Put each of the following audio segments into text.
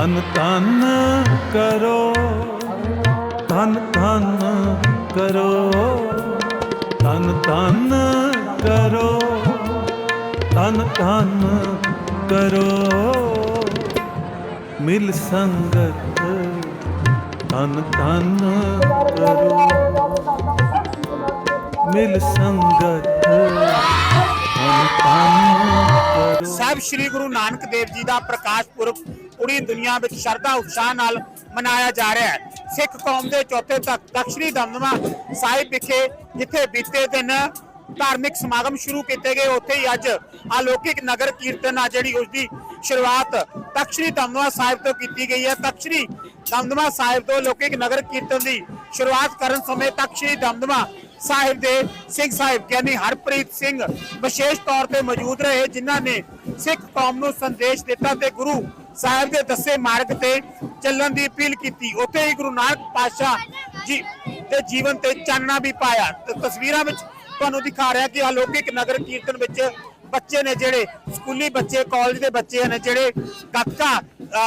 ਤਨ ਤਨ ਕਰੋ। ਤਨ ਤਨ ਕਰੋ। ਤਨ ਤਨ ਕਰੋ। ਤਨ ਤਨ ਕਰੋ। ਮਿਲ ਸੰਗਤ ਤਨ ਤਨ ਕਰੋ। ਮਿਲ ਸੰਗਤ ਤਨ ਤਨ ਕਰੋ। ਸਾਹਿਬ, ਸ੍ਰੀ ਗੁਰੂ ਨਾਨਕ ਦੇਵ ਜੀ ਦਾ ਪ੍ਰਕਾਸ਼ ਪੁਰਬ ਪੂਰੀ ਦੁਨੀਆ ਵਿੱਚ ਸ਼ਰਧਾ, ਉਤਸ਼ਾਹ ਨਾਲ ਮਨਾਇਆ ਜਾ ਰਿਹਾ ਹੈ। ਸਿੱਖ ਕੌਮ ਦੇ ਚੌਥੇ ਤੱਕ ਦਕਸ਼ਣੀ ਦਮਦਮਾ ਸਾਹਿਬ ਵਿਖੇ ਜਿੱਥੇ ਬੀਤੇ ਦਿਨ ਧਾਰਮਿਕ ਸਮਾਗਮ ਸ਼ੁਰੂ ਕੀਤੇ ਗਏ, ਉੱਥੇ ਹੀ ਅੱਜ ਅਲੌਕਿਕ ਨਗਰ ਕੀਰਤਨ ਆ ਜਿਹੜੀ ਉਸ ਦੀ ਸ਼ੁਰੂਆਤ ਤਖਸ਼ਰੀ ਦਮਦਮਾ ਸਾਹਿਬ ਤੋਂ ਕੀਤੀ ਗਈ ਹੈ। ਤਖਸ਼ਰੀ ਦਮਦਮਾ ਸਾਹਿਬ ਤੋਂ ਅਲੌਕਿਕ ਨਗਰ ਕੀਰਤਨ ਦੀ ਸ਼ੁਰੂਆਤ ਕਰਨ ਸਮੇਂ ਤਖਸ਼ਰੀ ਦਮਦਮਾ ਸਾਹਿਬ ਦੇ ਸਿੰਘ ਸਾਹਿਬ, ਗਿਆਨੀ ਹਰਪ੍ਰੀਤ ਸਿੰਘ ਵਿਸ਼ੇਸ਼ ਤੌਰ ਤੇ ਮੌਜੂਦ ਰਹੇ, ਜਿਨ੍ਹਾਂ ਨੇ ਸਿੱਖ ਕੌਮ ਨੂੰ ਸੰਦੇਸ਼ ਦਿੱਤਾ ਤੇ ਗੁਰੂ ਸਾਹਿਬ ਦੇ ਦੱਸੇ ਮਾਰਗ ਤੇ ਚੱਲਣ ਦੀ ਅਪੀਲ ਕੀਤੀ। ਉੱਥੇ ਹੀ ਗੁਰੂ ਨਾਨਕ ਪਾਤਸ਼ਾਹ ਜੀ ਦੇ ਜੀਵਨ ਤੇ ਚਾਨਣਾ ਵੀ ਪਾਇਆ। ਤਸਵੀਰਾਂ ਵਿੱਚ ਤੁਹਾਨੂੰ ਦਿਖਾ ਰਿਹਾ ਕਿ ਅਲੌਕਿਕ ਨਗਰ ਕੀਰਤਨ ਵਿੱਚ ਬੱਚੇ ਨੇ ਜਿਹੜੇ ਸਕੂਲੀ ਬੱਚੇ ਕਾਲਜ ਦੇ ਬੱਚੇ ਨੇ ਜਿਹੜੇ ਗੱਤਕਾ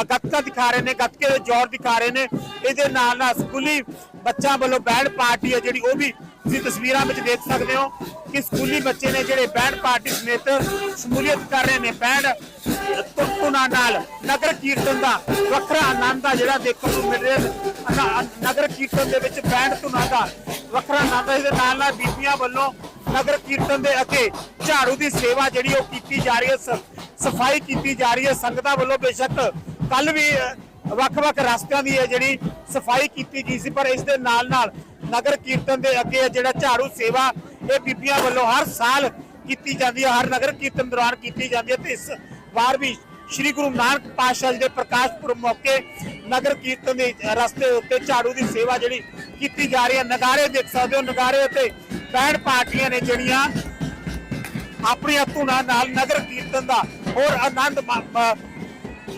ਗੱਤਕਾ ਦਿਖਾ ਰਹੇ ਨੇ, ਗੱਤਕੇ ਦੇ ਜ਼ੋਰ ਦਿਖਾ ਰਹੇ ਨੇ। ਇਹਦੇ ਨਾਲ ਨਾਲ ਸਕੂਲੀ ਬੱਚਾ ਵੱਲੋਂ ਬੈਂਡ ਪਾਰਟੀ ਹੈ ਜਿਹੜੀ ਉਹ ਵੀ ਤੁਸੀਂ ਤਸਵੀਰਾਂ ਵਿੱਚ ਦੇਖ ਸਕਦੇ ਹੋ ਕਿ ਸਕੂਲੀ ਬੱਚੇ ਨੇ ਜਿਹੜੇ ਬੈਂਡ ਪਾਰਟੀ ਸਮੇਤ ਸ਼ਮੂਲੀਅਤ ਕਰ ਰਹੇ ਨੇ। ਬੈਂਡ ਤੁਨਾ ਨਾਲ ਨਗਰ ਕੀਰਤਨ ਦਾ ਵੱਖਰਾ ਆਨੰਦ ਆ ਜਿਹੜਾ ਦੇਖਣ ਨੂੰ ਮਿਲ ਰਿਹਾ ਨਗਰ ਕੀਰਤਨ ਦੇ ਵਿੱਚ ਬੈਂਡ ਧੁਨਾਂ ਦਾ ਵੱਖਰਾ ਆਨੰਦ ਆ। ਇਹਦੇ ਨਾਲ ਨਾਲ ਬੀਬੀਆਂ ਵੱਲੋਂ ਨਗਰ ਕੀਰਤਨ ਦੇ ਅੱਗੇ ਝਾੜੂ ਦੀ ਸੇਵਾ ਜਿਹੜੀ ਉਹ ਕੀਤੀ ਜਾ ਰਹੀ ਹੈ। ਸ- ਸਫ਼ਾਈ ਕੀਤੀ ਜਾ ਰਹੀ ਹੈ। ਸੰਗਤਾਂ ਵੱਲੋਂ ਬੇਸ਼ੱਕ ਕੱਲ ਵੀ ਵੱਖ-ਵੱਖ ਰਸਤਿਆਂ ਦੀ ਹੈ ਜਿਹੜੀ ਸਫ਼ਾਈ ਕੀਤੀ ਗਈ ਸੀ, ਪਰ ਇਸ ਦੇ ਨਾਲ ਨਾਲ ਨਗਰ ਕੀਰਤਨ ਦੇ ਅੱਗੇ ਜਿਹੜਾ ਝਾੜੂ ਸੇਵਾ ਇਹ ਬੀਬੀਆਂ ਵੱਲੋਂ ਹਰ ਸਾਲ ਕੀਤੀ ਜਾਂਦੀ ਹੈ, ਹਰ ਨਗਰ ਕੀਰਤਨ ਦੌਰਾਨ ਕੀਤੀ ਜਾਂਦੀ ਹੈ ਤੇ ਇਸ ਵਾਰ ਵੀ ਸ੍ਰੀ ਗੁਰੂ ਨਾਨਕ ਪਾਤਸ਼ਾਹ ਜੀ ਦੇ ਪ੍ਰਕਾਸ਼ ਪੁਰਬ ਮੌਕੇ ਨਗਰ ਕੀਰਤਨ ਦੇ ਰਸਤੇ ਉੱਤੇ ਝਾੜੂ ਦੀ ਸੇਵਾ ਜਿਹੜੀ ਕੀਤੀ ਜਾ ਰਹੀ ਹੈ। ਨਗਾਰੇ ਦੇਖ ਸਕਦੇ ਹੋ, ਨਗਾਰੇ ਉੱਤੇ ਬੈਂਡ ਪਾਰਟੀਆਂ ਨੇ ਜਿਹੜੀਆਂ ਆਪਣੀਆਂ ਧੁਨਾਂ ਨਾਲ ਨਗਰ ਕੀਰਤਨ ਦਾ ਹੋਰ ਆਨੰਦ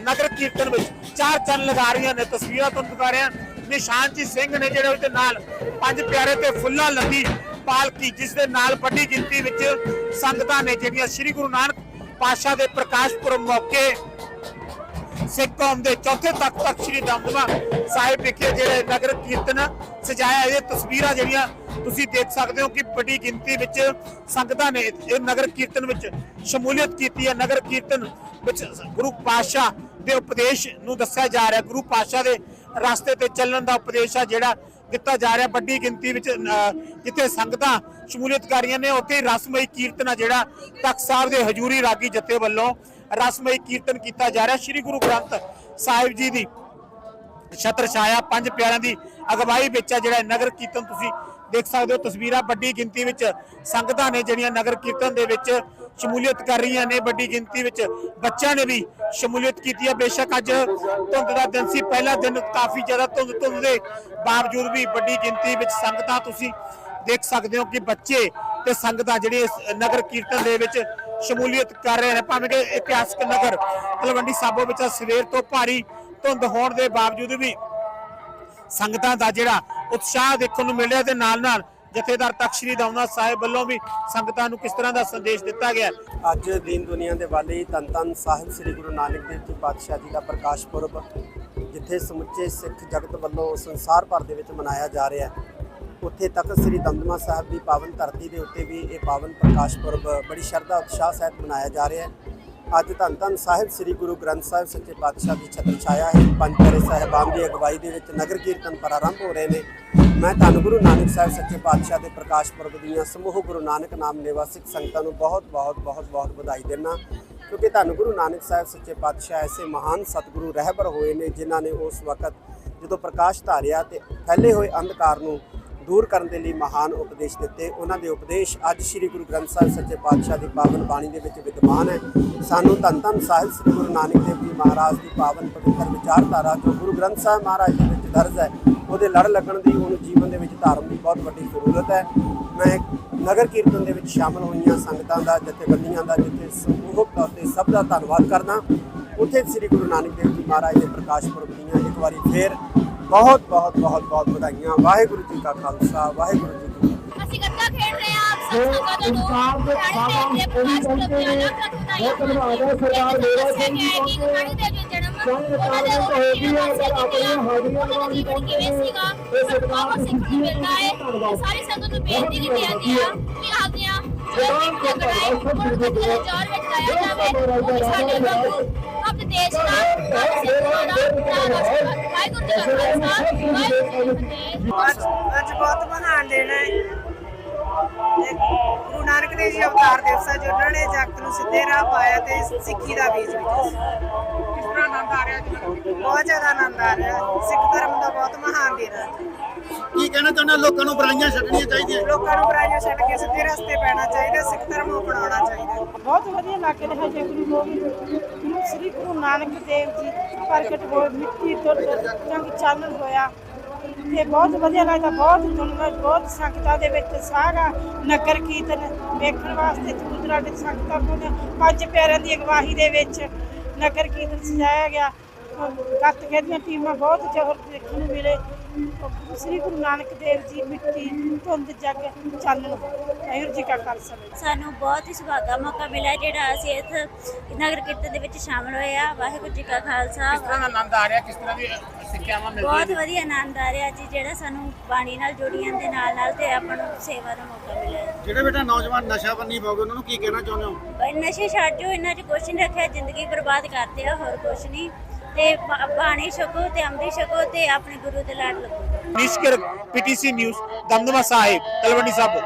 ਨਗਰ ਕੀਰਤਨ ਵਿੱਚ ਚਾਰ ਚੰਨ ਲਗਾ ਰਹੀਆਂ ਨੇ। ਤਸਵੀਰਾਂ ਤੁਹਾਨੂੰ ਦਿਖਾ ਰਿਹਾ ਨਿਸ਼ਾਨਜੀਤ ਸਿੰਘ ਨੇ ਜਿਹੜੇ ਉਹਦੇ ਨਾਲ ਪੰਜ ਪਿਆਰੇ ਤੇ ਫੁੱਲਾਂ ਲੱਦੀ ਪਾਲਕੀ, ਜਿਸ ਦੇ ਨਾਲ ਵੱਡੀ ਗਿਣਤੀ ਵਿੱਚ ਸੰਗਤਾਂ ਨੇ ਜਿਹੜੀਆਂ ਸ੍ਰੀ ਗੁਰੂ ਨਾਨਕ ਪਾਤਸ਼ਾਹ ਦੇ ਪ੍ਰਕਾਸ਼ ਪੁਰਬ ਮੌਕੇ ਸਿੱਖ ਕੌਮ ਦੇ ਚੌਥੇ ਤੱਕ ਤੱਕ ਸ੍ਰੀ ਦਮਦਮਾ ਸਾਹਿਬ ਵਿਖੇ ਜਿਹੜੇ ਨਗਰ ਕੀਰਤਨ ਸਜਾਇਆ ਇਹ ਤਸਵੀਰਾਂ ਜਿਹੜੀਆਂ ਤੁਸੀਂ ਦੇਖ ਸਕਦੇ ਹੋ ਕਿ ਵੱਡੀ ਗਿਣਤੀ ਵਿੱਚ ਸੰਗਤਾਂ ਨੇ ਇਹ ਨਗਰ ਕੀਰਤਨ ਵਿੱਚ ਸ਼ਮੂਲੀਅਤ ਕੀਤੀ ਹੈ। ਨਗਰ ਕੀਰਤਨ ਵਿੱਚ ਗੁਰੂ ਪਾਤਸ਼ਾਹ ਦੇ ਉਪਦੇਸ਼ ਨੂੰ ਦੱਸਿਆ ਜਾ ਰਿਹਾ। ਗੁਰੂ ਪਾਤਸ਼ਾਹ ਦੇ ਰਸਤੇ ਤੇ ਚੱਲਣ ਦਾ ਉਪਦੇਸ਼ ਆ ਜਿਹੜਾ ਦਿੱਤਾ ਜਾ ਰਿਹਾ। ਵੱਡੀ ਗਿਣਤੀ ਵਿੱਚ ਜਿੱਥੇ ਸੰਗਤਾਂ ਸ਼ਮੂਲੀਅਤ ਕਰ ਰਹੀਆਂ ਨੇ, ਉੱਥੇ ਹੀ ਰਸਮਈ ਕੀਰਤਨ ਆ ਜਿਹੜਾ ਤਖਤ ਸਾਹਿਬ ਦੇ ਹਜੂਰੀ ਰਾਗੀ ਜਥੇ ਵੱਲੋਂ ਰਸਮਈ ਕੀਰਤਨ ਕੀਤਾ ਜਾ ਰਿਹਾ। ਸ੍ਰੀ ਗੁਰੂ ਗ੍ਰੰਥ ਸਾਹਿਬ ਜੀ ਦੀ ਛਤਰ ਛਾਇਆ, ਪੰਜ ਪਿਆਰਿਆਂ ਦੀ ਅਗਵਾਈ ਵਿੱਚ ਆ ਜਿਹੜਾ ਨਗਰ ਕੀਰਤਨ ਤੁਸੀਂ ਦੇਖ ਸਕਦੇ ਹੋ ਤਸਵੀਰਾਂ ਵੱਡੀ ਗਿਣਤੀ ਵਿੱਚ ਸੰਗਤਾਂ ਨੇ ਜਿਹੜੀਆਂ ਨਗਰ ਕੀਰਤਨ ਦੇ ਵਿੱਚ ਸ਼ਮੂਲੀਅਤ ਕਰ ਰਹੀਆਂ ਨੇ, ਵੱਡੀ ਗਿਣਤੀ ਵਿੱਚ ਬੱਚਿਆਂ ਨੇ ਵੀ ਸ਼ਮੂਲੀਅਤ ਕੀਤੀ ਹੈ। ਬੇਸ਼ੱਕ ਅੱਜ ਧੁੰਦ ਦਾ ਦਿਨ ਸੀ, ਪਹਿਲਾ ਦਿਨ ਕਾਫੀ ਜ਼ਿਆਦਾ ਧੁੰਦ ਧੁੰਦ ਦੇ ਬਾਵਜੂਦ ਵੀ ਵੱਡੀ ਗਿਣਤੀ ਵਿੱਚ ਸੰਗਤਾਂ, ਤੁਸੀਂ ਦੇਖ ਸਕਦੇ ਹੋ ਕਿ ਬੱਚੇ ਤੇ ਸੰਗਤਾਂ ਜਿਹੜੇ ਇਸ ਨਗਰ ਕੀਰਤਨ ਦੇ ਵਿੱਚ ਸ਼ਮੂਲੀਅਤ ਕਰ ਰਹੇ ਨੇ, ਭਾਵੇਂ ਕਿ ਇਤਿਹਾਸਕ ਨਗਰ ਤਲਵੰਡੀ ਸਾਬੋ ਵਿੱਚ ਸਵੇਰ ਤੋਂ ਭਾਰੀ ਧੁੰਦ ਹੋਣ ਦੇ ਬਾਵਜੂਦ ਵੀ ਸੰਗਤਾਂ ਦਾ ਜਿਹੜਾ ਉਤਸ਼ਾਹ ਦੇਖਣ ਨੂੰ ਮਿਲਿਆ ਰਿਹਾ ਤੇ ਨਾਲ ਨਾਲ ਜਥੇਦਾਰ ਤਖਤ ਸ੍ਰੀ ਦਮਨਾ ਸਾਹਿਬ ਵੱਲੋਂ ਵੀ ਸੰਗਤਾਂ ਨੂੰ ਕਿਸ ਤਰ੍ਹਾਂ ਦਾ ਸੰਦੇਸ਼ ਦਿੱਤਾ ਗਿਆ ਅੱਜ ਦੀਨ ਦੁਨੀਆ ਦੇ ਵਾਲੀ ਧੰਨ ਧੰਨ ਸਾਹਿਬ ਸ੍ਰੀ ਗੁਰੂ ਨਾਨਕ ਦੇਵ ਜੀ ਪਾਤਸ਼ਾਹ ਜੀ ਦਾ ਪ੍ਰਕਾਸ਼ ਪੁਰਬ, ਜਿੱਥੇ ਸਮੁੱਚੇ ਸਿੱਖ ਜਗਤ ਵੱਲੋਂ ਸੰਸਾਰ ਭਰ ਦੇ ਵਿੱਚ ਮਨਾਇਆ ਜਾ ਰਿਹਾ ਹੈ। ਉੱਥੇ ਤਖਤ ਸ੍ਰੀ ਦਮਦਮਾ ਸਾਹਿਬ ਦੀ ਪਾਵਨ ਧਰਤੀ ਦੇ ਉੱਤੇ ਵੀ ਇਹ ਪਾਵਨ ਪ੍ਰਕਾਸ਼ ਪੁਰਬ ਬੜੀ ਸ਼ਰਧਾ, ਉਤਸ਼ਾਹ ਸਹਿਤ ਮਨਾਇਆ ਜਾ ਰਿਹਾ ਹੈ। ਅੱਜ ਧੰਨ ਧੰਨ ਸਾਹਿਬ ਸ੍ਰੀ ਗੁਰੂ ਗ੍ਰੰਥ ਸਾਹਿਬ ਸੱਚੇ ਪਾਤਸ਼ਾਹ ਦੀ ਛਤਰ ਛਾਇਆ ਹੈ। ਪੰਜ ਪਿਆਰੇ ਸਾਹਿਬਾਨ ਦੀ ਅਗਵਾਈ ਦੇ ਵਿੱਚ ਨਗਰ ਕੀਰਤਨ ਪ੍ਰਾਰੰਭ ਹੋ ਰਹੇ ਨੇ। ਮੈਂ ਧੰਨ ਗੁਰੂ ਨਾਨਕ ਸਾਹਿਬ ਸੱਚੇ ਪਾਤਸ਼ਾਹ ਦੇ ਪ੍ਰਕਾਸ਼ ਪੁਰਬ ਦੀਆਂ ਸਮੂਹ ਗੁਰੂ ਨਾਨਕ ਨਾਮ ਨਿਵਾਸੀ ਸਿੱਖ ਸੰਗਤਾਂ ਨੂੰ ਬਹੁਤ ਬਹੁਤ ਬਹੁਤ ਬਹੁਤ ਵਧਾਈ ਦਿੰਦਾ ਕਿਉਂਕਿ ਧੰਨ ਗੁਰੂ ਨਾਨਕ ਸਾਹਿਬ ਸੱਚੇ ਪਾਤਸ਼ਾਹ ਐਸੇ ਮਹਾਨ ਸਤਿਗੁਰੂ ਰਹਿਬਰ ਹੋਏ ਨੇ, ਜਿਨ੍ਹਾਂ ਨੇ ਉਸ ਵਕਤ ਜਦੋਂ ਪ੍ਰਕਾਸ਼ ਧਾਰਿਆ ਤੇ ਫੈਲੇ ਹੋਏ ਅੰਧਕਾਰ ਨੂੰ ਦੂਰ ਕਰਨ ਦੇ ਲਈ ਮਹਾਨ ਉਪਦੇਸ਼ ਦਿੱਤੇ। ਉਹਨਾਂ ਦੇ ਉਪਦੇਸ਼ ਅੱਜ ਸ੍ਰੀ ਗੁਰੂ ਗ੍ਰੰਥ ਸਾਹਿਬ ਸੱਚੇ ਪਾਤਸ਼ਾਹ ਦੀ ਪਾਵਨ ਬਾਣੀ ਦੇ ਵਿੱਚ ਵਿਦਮਾਨ ਹੈ। ਸਾਨੂੰ ਧੰਨ ਧੰਨ ਸਾਹਿਬ ਸ੍ਰੀ ਗੁਰੂ ਨਾਨਕ ਦੇਵ ਜੀ ਮਹਾਰਾਜ ਦੀ ਪਾਵਨ ਪਵਿੱਤਰ ਵਿਚਾਰਧਾਰਾ ਜੋ ਗੁਰੂ ਗ੍ਰੰਥ ਸਾਹਿਬ ਮਹਾਰਾਜ ਦੇ ਵਿੱਚ ਦਰਜ ਹੈ, ਉਹਦੇ ਲੜ ਲੱਗਣ ਦੀ, ਉਹਨੂੰ ਜੀਵਨ ਦੇ ਵਿੱਚ ਧਾਰਨ ਦੀ ਬਹੁਤ ਵੱਡੀ ਜ਼ਰੂਰਤ ਹੈ। ਮੈਂ ਨਗਰ ਕੀਰਤਨ ਦੇ ਵਿੱਚ ਸ਼ਾਮਲ ਹੋਈਆਂ ਸੰਗਤਾਂ ਦਾ, ਜਥੇਬੰਦੀਆਂ ਦਾ, ਜਿੱਥੇ ਸਮੂਹਕ ਤੌਰ ਤੇ ਸਭ ਦਾ ਧੰਨਵਾਦ ਕਰਦਾ। ਉੱਥੇ ਸ੍ਰੀ ਗੁਰੂ ਨਾਨਕ ਦੇਵ ਜੀ ਮਹਾਰਾਜ ਦੇ ਪ੍ਰਕਾਸ਼ ਪੁਰਬ ਦੀਆਂ ਇੱਕ ਵਾਰੀ ਫੇਰ ਬਹੁਤ ਬਹੁਤ ਬਹੁਤ ਬਹੁਤ ਵਧਾਈਆਂ ਵਾਹਿਗੁਰੂ ਜੀ ਕਾ ਖਾਲਸਾ ਵਾਹਿਗੁਰੂ ਜੀ ਕੀ ਫਤਿਹ ਅਸੀਂ ਗੱਤਾ ਖੇਡ ਰਹੇ ਹਾਂ ਆਪ ਸਭ ਸੰਗਤਾਂ ਨੂੰ ਰਾਣੀ ਦੇਵ ਦੇ ਪ੍ਰਕਾਸ਼ ਪੁਰਬ ਦੀਆਂ ਲੱਖ ਲੱਖ ਵਧਾਈਆਂ ਸਰਕਾਰ ਮੇਰਾ ਸਿੰਘ ਜੀ ਕਿ ਰਾਣੀ ਦੇਵ ਜੀ ਜਨਮ ਉਹਨਾਂ ਦੇ ਹੋਏਗੀ ਅਗਰ ਆਪਣੀਆਂ ਹਾਜ਼ਰੀਆਂ ਦਾ ਜੀਵਨ ਕਿਵੇਂ ਸੀਗਾ ਪਰ ਬਹੁਤ ਸਿੱਖਣ ਨੂੰ ਮਿਲਦਾ ਹੈ ਤੇ ਸਾਰੀ ਸੰਗਤ ਨੂੰ ਬੇਨਤੀ ਕੀਤੀ ਜਾਂਦੀ ਆ ਕਿ ਆਪਣੀਆਂ ਜਿਹੜਾ ਵੀ ਲਗਾਏ ਉਹਨਾਂ ਨੂੰ ਜੋਰ ਵਿੱਚ ਲਾਇਆ ਜਾਵੇ ਉਹ ਵੀ ਸਾਡੇ ਆਪਣੇ ਦੇਸ਼ ਦਾ ਆਪਣੇ ਸਿੱਖਾਂ ਦਾ ਰੋਸ਼ਨ ਕਰਨ। ਵਾਹਿਗੁਰੂ ਜੀ ਕਾ ਖਾਲਸਾ ਵਾਹਿਗੁਰੂ ਜੀ ਕੀ ਫਤਿਹ। ਅੱਜ ਬਹੁਤ ਮਹਾਨ ਦਿਨ ਹੈ। ਗੁਰੂ ਨਾਨਕ ਦੇਵ ਜੀ ਅਵਤਾਰ ਦਿਵਸ ਹੈ ਜਿਨ੍ਹਾਂ ਨੇ ਜਗਤ ਨੂੰ ਸਿੱਧੇ ਰਾਹ ਪਾਇਆ ਤੇ ਸਿੱਖੀ ਦਾ ਬੀਜ ਬੀਜਿਆ ਕਿਸ ਤਰ੍ਹਾਂ ਆਨੰਦ ਆ ਰਿਹਾ ਜੀ ਬਹੁਤ ਜ਼ਿਆਦਾ ਆਨੰਦ ਆ ਰਿਹਾ। ਸਿੱਖ ਧਰਮ ਦਾ ਬਹੁਤ ਮਹਾਨ ਦਿਨ ਹੈ। ਕੀ ਕਹਿਣਾ ਚਾਹੁੰਦੇ ਲੋਕਾਂ ਨੂੰ ਬੁਰਾਈਆਂ ਛੱਡਣੀਆਂ ਚਾਹੀਦੀਆਂ। ਲੋਕਾਂ ਨੂੰ ਬੁਰਾਈਆਂ ਛੱਡ ਕੇ ਸਿੱਧੇ ਰਸਤੇ ਪੈਣਾ ਚਾਹੀਦਾ ਸਿੱਖ ਧਰਮ ਨੂੰ ਅਪਣਾਉਣਾ ਚਾਹੀਦਾ। ਬਹੁਤ ਵਧੀਆ ਲੱਗ ਰਿਹਾ ਹੈ ਗੁਰੂ ਗੋਬਿੰਦ ਗੁਰੂ ਸ੍ਰੀ ਗੁਰੂ ਨਾਨਕ ਦੇਵ ਜੀ ਪ੍ਰਗਟ ਹੋਏ ਮਿੱਟੀ ਤੋਂ ਰੰਗ ਚਾਨਣ ਹੋਇਆ। ਤੇ ਬਹੁਤ ਵਧੀਆ ਲੱਗਦਾ ਬਹੁਤ ਦੁਨੀਆ ਬਹੁਤ ਸੰਗਤਾਂ ਦੇ ਵਿੱਚ ਸਾਰਾ ਨਗਰ ਕੀਰਤਨ ਵੇਖਣ ਵਾਸਤੇ ਦੂਰ ਦਰਾਡੇ ਸੰਗਤਾਂ ਕੋਲ। ਪੰਜ ਪਿਆਰਿਆਂ ਦੀ ਅਗਵਾਈ ਦੇ ਵਿੱਚ ਨਗਰ ਕੀਰਤਨ ਸਜਾਇਆ ਗਿਆ। ਗੱਤ ਖੇਡੀਆਂ ਟੀਮਾਂ ਬਹੁਤ ਜ਼ੋਰ ਦੇਖਣ ਨੂੰ ਮਿਲੇ। ਗੁਰੂ ਸ੍ਰੀ ਗੁਰੂ ਨਾਨਕ ਦੇਵ ਜੀ ਮਿੱਟੀ ਧੁੰਦ ਜਗ ਚਾਨਣ ਵਾਹਿਗੁਰੂ ਜੀ ਕਾ ਖਾਲਸਾ। ਸਾਨੂੰ ਬਹੁਤ ਹੀ ਸੁਭਾਗਾ ਮੌਕਾ ਮਿਲਿਆ ਜਿਹੜਾ ਅਸੀਂ ਇਸ ਨਗਰ ਕੀਰਤਨ ਦੇ ਵਿੱਚ ਸ਼ਾਮਲ ਹੋਏ ਆ। ਵਾਹਿਗੁਰੂ ਜੀ ਕਾ ਖਾਲਸਾ। ਕਿਸ ਤਰ੍ਹਾਂ ਦਾ ਆਨੰਦ ਆ ਰਿਹਾ? ਕਿਸ ਤਰ੍ਹਾਂ ਦੀ ਸਿੱਖਿਆਵਾਂ ਮਿਲਦੀਆਂ ਬਹੁਤ ਵਧੀਆ ਆਨੰਦ ਆ ਰਿਹਾ ਜੀ ਜਿਹੜਾ ਸਾਨੂੰ ਬਾਣੀ ਨਾਲ ਜੁੜੀਆਂ ਦੇ ਨਾਲ ਨਾਲ ਤੇ ਆਪਾਂ ਨੂੰ ਸੇਵਾ ਦਾ ਮੌਕਾ ਮਿਲਿਆ ਜਿਹੜੇ ਬੇਟਾ ਨੌਜਵਾਨ ਨਸ਼ਾ ਬੰਨੀ ਪਾਓਗੇ ਉਹਨਾਂ ਨੂੰ ਕੀ ਕਹਿਣਾ ਚਾਹੁੰਦੇ ਹੋ? ਬਈ ਨਸ਼ੇ ਛੱਡ ਜੋ ਇਹਨਾਂ 'ਚ ਕੁਛ ਨਹੀਂ ਰੱਖਿਆ ਜ਼ਿੰਦਗੀ ਬਰਬਾਦ ਕਰਦੇ ਆ ਹੋਰ ਕੁਛ ਨਹੀਂ। ਤੇ ਬਾ- ਬਾਣੀ ਛਕੋ ਤੇ ਅੰਮ੍ਰਿਤ ਛਕੋ ਤੇ ਆਪਣੇ ਗੁਰੂ ਦੇ ਲੜ ਲੱਗੋ ਨਿਸ਼ਕਰ ਪੀਟੀਸੀ ਨਿਊਜ਼ ਦਮਦਮਾ ਸਾਹਿਬ ਤਲਵੰਡੀ ਸਾਬੋ